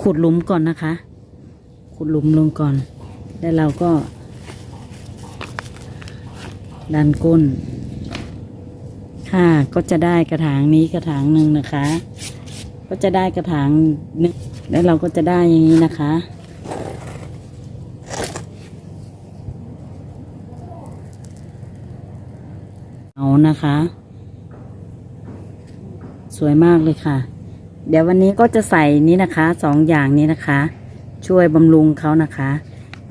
ขุดหลุมก่อนนะคะ ขุดหลุมลงก่อน แล้วเราก็ ดันก้น ค่ะ ก็จะได้กระถางนี้กระถางหนึ่งนะคะ ก็จะได้กระถางหนึ่งแล้วเราก็จะได้อย่างนี้นะคะ เอานะคะ สวยมากเลยค่ะ เดี๋ยววันนี้ก็จะใส่นี้นะคะสองอย่างนี้นะคะ ช่วยบำรุงเขานะคะ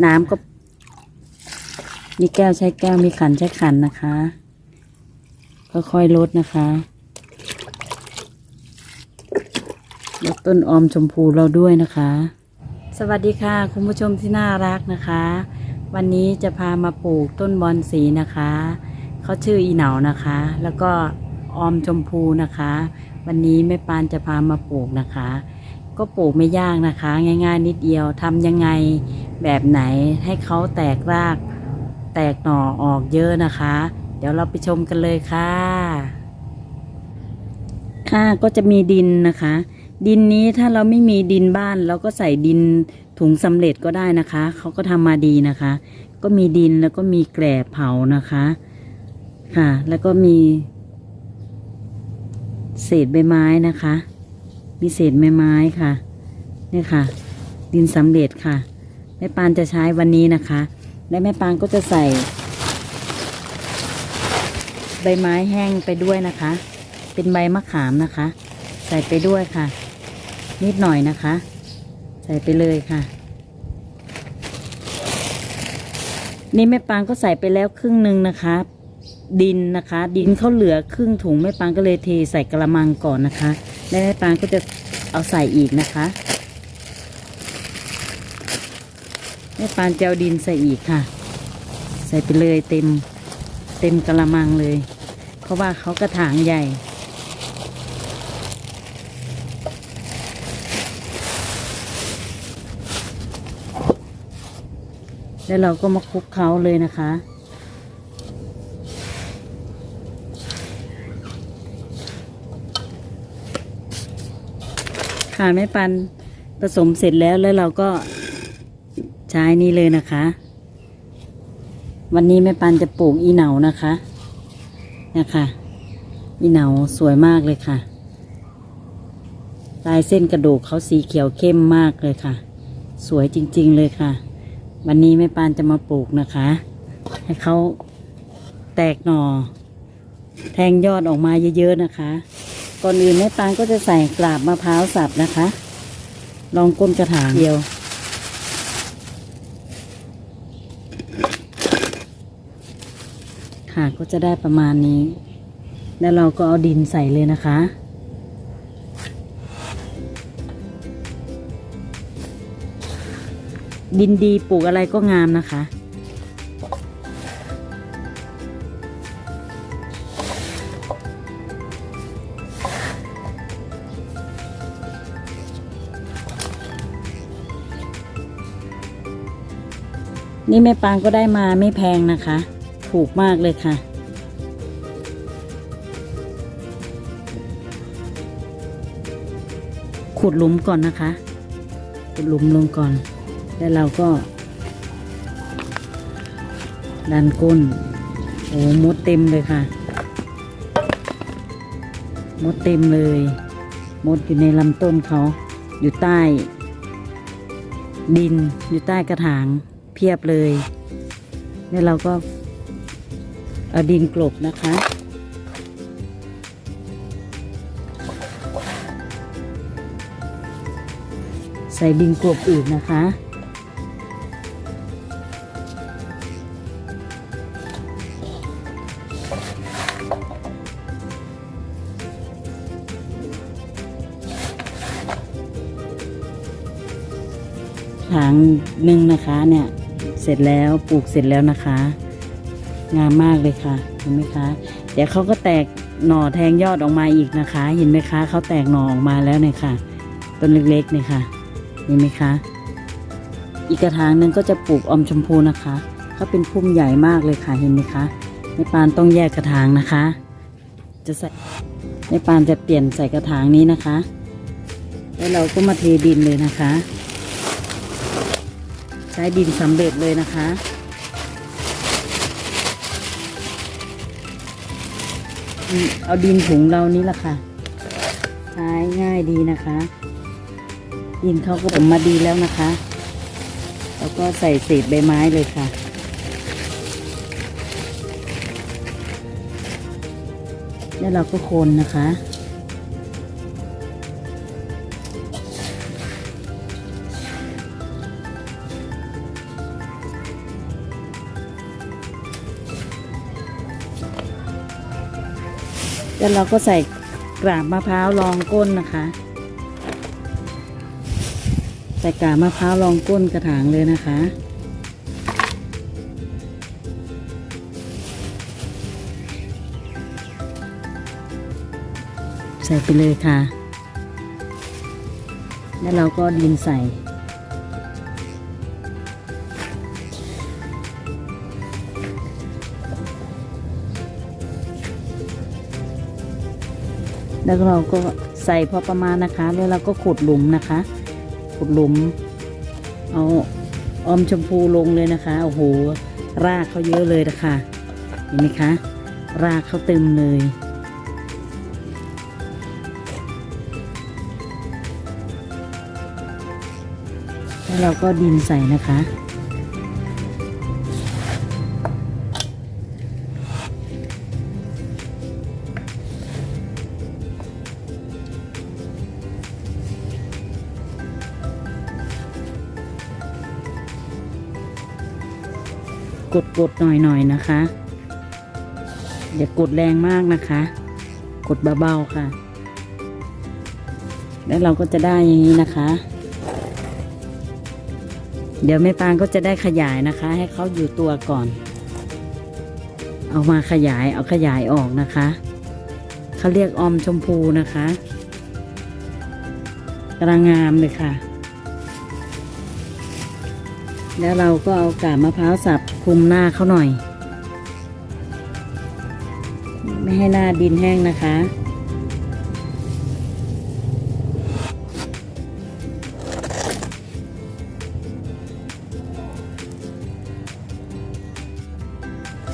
น้ำก็มีแก้วใช้แก้วมีขันใช้ขันนะคะค่อยๆลดนะคะลดต้นออมชมพูเราด้วยนะคะ สวัสดีค่ะ คุณผู้ชมที่น่ารักนะคะ วันนี้จะพามาปลูกต้นบอนสีนะคะเขาชื่ออีเหนานะคะ แล้วก็ออมชมพูนะคะ วันนี้แม่ปานจะพามาปลูกนะคะ ก็ปลูกไม่ยากนะคะ ง่าย ๆ นิดเดียวทำยังไงแบบไหนให้เขาแตกรากแตกหน่อออกเยอะนะคะ เดี๋ยวเราไปชมกันเลยค่ะ ค่ะก็จะมีดินนะคะ ดินนี้ถ้าเราไม่มีดินบ้านเราก็ใส่ดินถุงสำเร็จก็ได้นะคะ เขาก็ทำมาดีนะคะ ก็มีดินแล้วก็มีแกลบเผานะคะ ค่ะ แล้วก็มี เศษใบไม้นะคะ มีเศษใบไม้ค่ะนี่ค่ะ ดินสำเร็จค่ะแม่ปานจะใช้วันนี้นะคะ และแม่ปานก็จะใส่ ใบไม้แห้งไปด้วยนะคะ เป็นใบมะขามนะคะ ใส่ไปด้วยค่ะ นิดหน่อยนะคะ ใส่ไปเลยค่ะ นี่แม่ปางก็ใส่ไปแล้วครึ่งหนึ่งนะคะ ดินนะคะ ดินเขาเหลือครึ่งถุงแม่ปางก็เลยเทใส่กระมังก่อนนะคะ แล้วแม่ปางก็จะเอาใส่อีกนะคะแม่ปางจะเอาดินใส่อีกค่ะ ใส่ไปเลยเต็มเต็มกระมังเลย เพราะว่าเขากระถางใหญ่แล้วเราก็มาคลุกเขาเลยนะคะ ค่ะแม่ปันผสมเสร็จแล้วแล้วเราก็ใช้นี่เลยนะคะ วันนี้แม่ปันจะปลูกอีเหนานะคะนะคะอีเหนาสวยมากเลยค่ะลายเส้นกระดูกเขาสีเขียวเข้มมากเลยค่ะ สวยจริง ๆ เลยค่ะ วันนี้แม่ปานจะมาปลูกนะคะ ให้เขาแตกหน่อ แทงยอดออกมาเยอะ ๆ นะคะ ก่อนอื่นแม่ปานก็จะใส่กราบมะพร้าวสับนะคะ ลองก้นกระถางเดียว ค่ะก็จะได้ประมาณนี้ แล้วเราก็เอาดินใส่เลยนะคะดินดีปลูกอะไรก็งามนะคะ นี่แม่ปางก็ได้มาไม่แพงนะคะ ถูกมากเลยค่ะ ขุดหลุมก่อนนะคะ ขุดหลุมลงก่อน แล้วเราก็ ดันก้น โอ้มดเต็มเลยค่ะ มดเต็มเลย มดอยู่ในลำต้นเขา อยู่ใต้ ดิน อยู่ใต้กระถาง พียบเลยแล้วเราก็เอาดินกลบนะคะ ใส่ดินกลบอีกนะคะถางหนึ่งนะคะเนี่ย ร็จแล้วปลูกเสร็จแล้วนะคะ งามมากเลยค่ะ เห็นไหมคะ เดี๋ยวเขาก็แตกหน่อแทงยอดออกมาอีกนะคะ เห็นไหมคะเขาแตกหน่อออกมาแล้วเนี่ยค่ะต้นเล็กๆเนี่ยค่ะ เห็นไหมคะ อีกกระถางหนึ่งก็จะปลูกอมชมพูนะคะเขาเป็นพุ่มใหญ่มากเลยค่ะเห็นไหมคะแม่ปานต้องแยกกระถางนะคะ จะใส่แม่ปานจะเปลี่ยนใส่กระถางนี้นะคะ แล้วเราก็มาเทดินเลยนะคะ ช้ดินสำเร็จเลยนะคะ เอาดินถุงเรานี่แหละค่ะ ใช้ง่ายดีนะคะ ดินเขาก็ผมมาดีแล้วนะคะ แล้วก็ใส่เศษใบไม้เลยค่ะแล้วเราก็คนนะคะ แล้วเราก็ใส่กราบมะพร้าวรองก้นนะคะ ใส่กาบมะพร้าวรองก้นกระถางเลยนะคะ ใส่ไปเลยค่ะ แล้วเราก็ดินใส่ แล้วเราก็ใส่พอประมาณนะคะ แล้วเราก็ขุดหลุมนะคะ ขุดหลุม เอาอมชมพูลงเลยนะคะ โอ้โห รากเขาเยอะเลยนะคะ เห็นไหมคะ รากเขาเต็มเลย แล้วเราก็ดินใส่นะคะ กดกดหน่อยหน่อยนะคะ อย่ากดแรงมากนะคะ กดเบาๆค่ะ แล้วเราก็จะได้อย่างนี้นะคะ เดี๋ยวแม่ปางก็จะได้ขยายนะคะ ให้เขาอยู่ตัวก่อน เอามาขยายเอาขยายออกนะคะเขาเรียกออมชมพูนะคะกำลังงามเลยค่ะ แล้วเราก็เอากาบมะพร้าวสับคลุมหน้าเขาหน่อย ไม่ให้หน้าดินแห้งนะคะ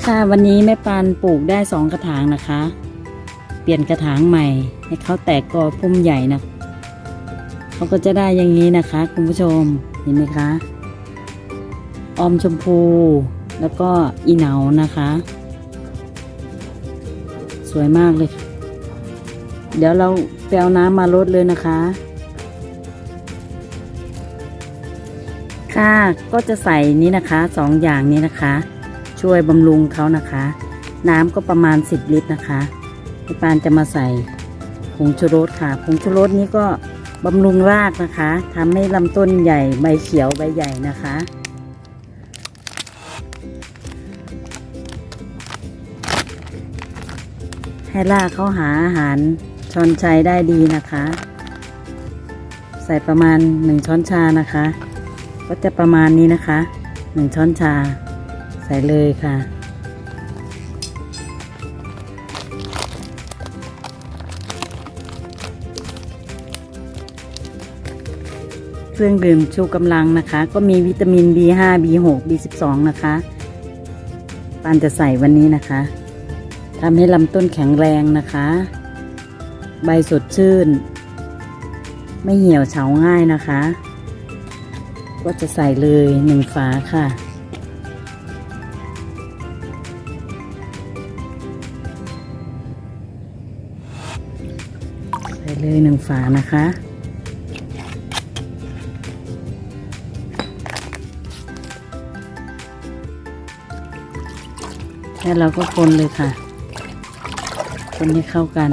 ค่ะวันนี้แม่ปานปลูกได้สองกระถางนะคะ เปลี่ยนกระถางใหม่ ให้เขาแตกกอพุ่มใหญ่นะเขาก็จะได้อย่างนี้นะคะ คุณผู้ชมเห็นไหมคะ ออมชมพู แล้วก็อีเหนานะคะ สวยมากเลย เดี๋ยวเราไปเอาน้ำมาลดเลยนะคะ ค่ะก็จะใส่นี้นะคะสองอย่างนี้นะคะ ช่วยบำรุงเขานะคะ น้ำก็ประมาณ 10 ลิตรนะคะพี่ปานจะมาใส่ผงชูรสค่ะผงชูรสนี้ก็บำรุงรากนะคะทำให้ลำต้นใหญ่ใบเขียวใบใหญ่นะคะ ให้รากเขาหาอาหารช้อนชัยได้ดีนะคะ ใส่ประมาณหนึ่งช้อนชานะคะ ก็จะประมาณนี้นะคะหนึ่งช้อนชา ใส่เลยค่ะเครื่องดื่มชูกำลังนะคะ ก็มีวิตามิน B5 B6 B12 นะคะปานจะใส่วันนี้นะคะ ทำให้ลำต้นแข็งแรงนะคะ ใบสดชื่น ไม่เหี่ยวเฉาง่ายนะคะ ก็จะใส่เลยหนึ่งฝาค่ะ ใส่เลยหนึ่งฝานะคะแล้วเราก็คนเลยค่ะ คนให้เข้ากัน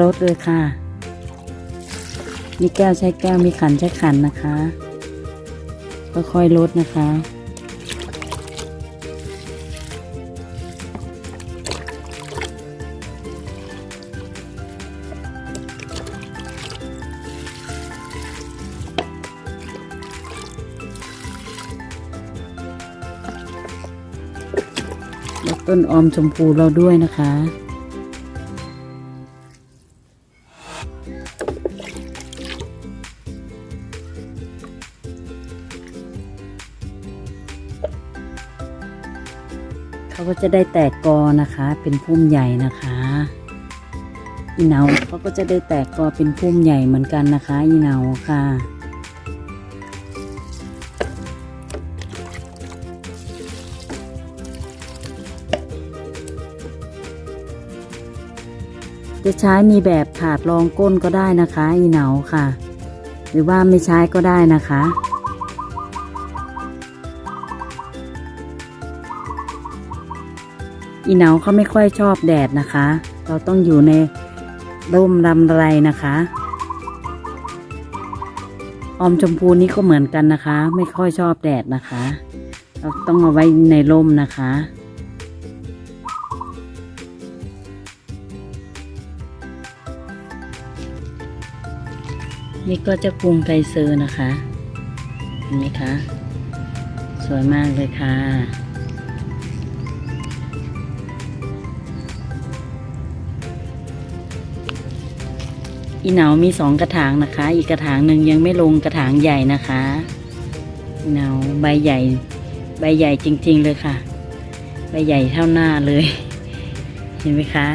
รสเลยค่ะ มีแก้วใช้แก้วมีขันใช้ขันนะคะก็ค่อยลดนะคะ และต้นออมชมพูเราด้วยนะคะ เขาก็จะได้แตกกอนะคะ เป็นพุ่มใหญ่นะคะอีเนาเขาก็จะได้แตกกอเป็นพุ่มใหญ่เหมือนกันนะคะอีเนาค่ะ จะใช้มีแบบถาดรองก้นก็ได้นะคะอีเหนาค่ะ หรือว่าไม่ใช้ก็ได้นะคะ อีเหนาเขาไม่ค่อยชอบแดดนะคะ เราต้องอยู่ในร่มรำไรนะคะออมชมพูนี่ก็เหมือนกันนะคะ ไม่ค่อยชอบแดดนะคะ เราต้องเอาไว้ในร่มนะคะ นี่ก็จะกรุงไกเซอร์นะคะ เห็นไหมคะ สวยมากเลยค่ะ อีเหนามีสองกระถางนะคะ อีกกระถางหนึ่งยังไม่ลงกระถางใหญ่นะคะอีเหนาใบใหญ่ ใบใหญ่จริง ๆ เลยค่ะ ใบใหญ่เท่าหน้าเลย เห็นไหมคะ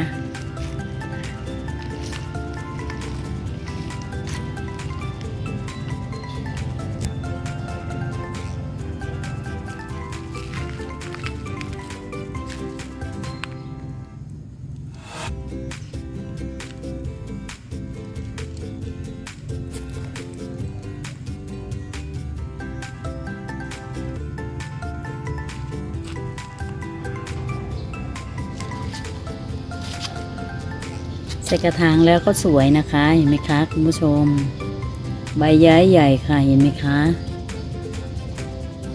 ส่กระถางแล้วก็สวยนะคะ เห็นไหมคะคุณผู้ชม ใบย้ายใหญ่ค่ะเห็นไหมคะ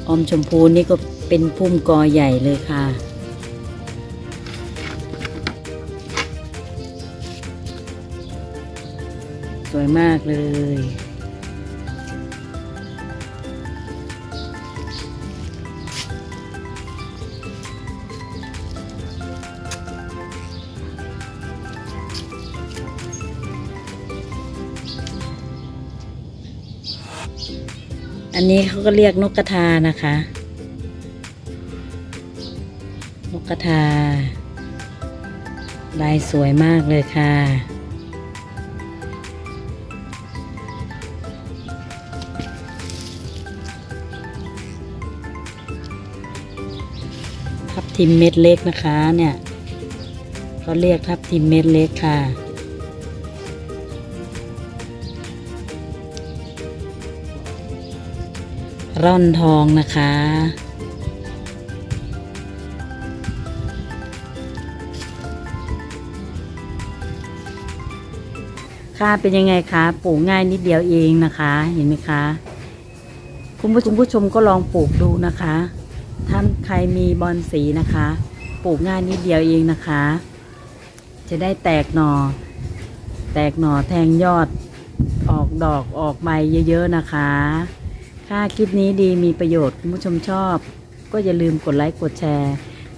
ออมชมพูนี่ก็เป็นพุ่มกอใหญ่เลยค่ะสวยมากเลย อันนี้เขาก็เรียกนกกระทานะคะ นกกระทา ลายสวยมากเลยค่ะ ทับทิมเม็ดเล็กนะคะเนี่ยเขาเรียกทับทิมเม็ดเล็กค่ะ ร่อนทองนะคะ ค่ะเป็นยังไงคะปลูกง่ายนิดเดียวเองนะคะ เห็นไหมคะ คุณผู้ชมผู้ชมก็ลองปลูกดูนะคะถ้าใครมีบอนสีนะคะ ปลูกง่ายนิดเดียวเองนะคะ จะได้แตกหน่อ แตกหน่อแทงยอดออกดอกออกใบเยอะๆนะคะ ถ้าคลิปนี้ดีมีประโยชน์คุณผู้ชมชอบ ก็อย่าลืมกดไลค์กดแชร์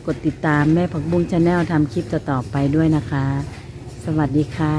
กดติดตามแม่ผักบุ้งชาแนลทำคลิปต่อๆไปด้วยนะคะ สวัสดีค่ะ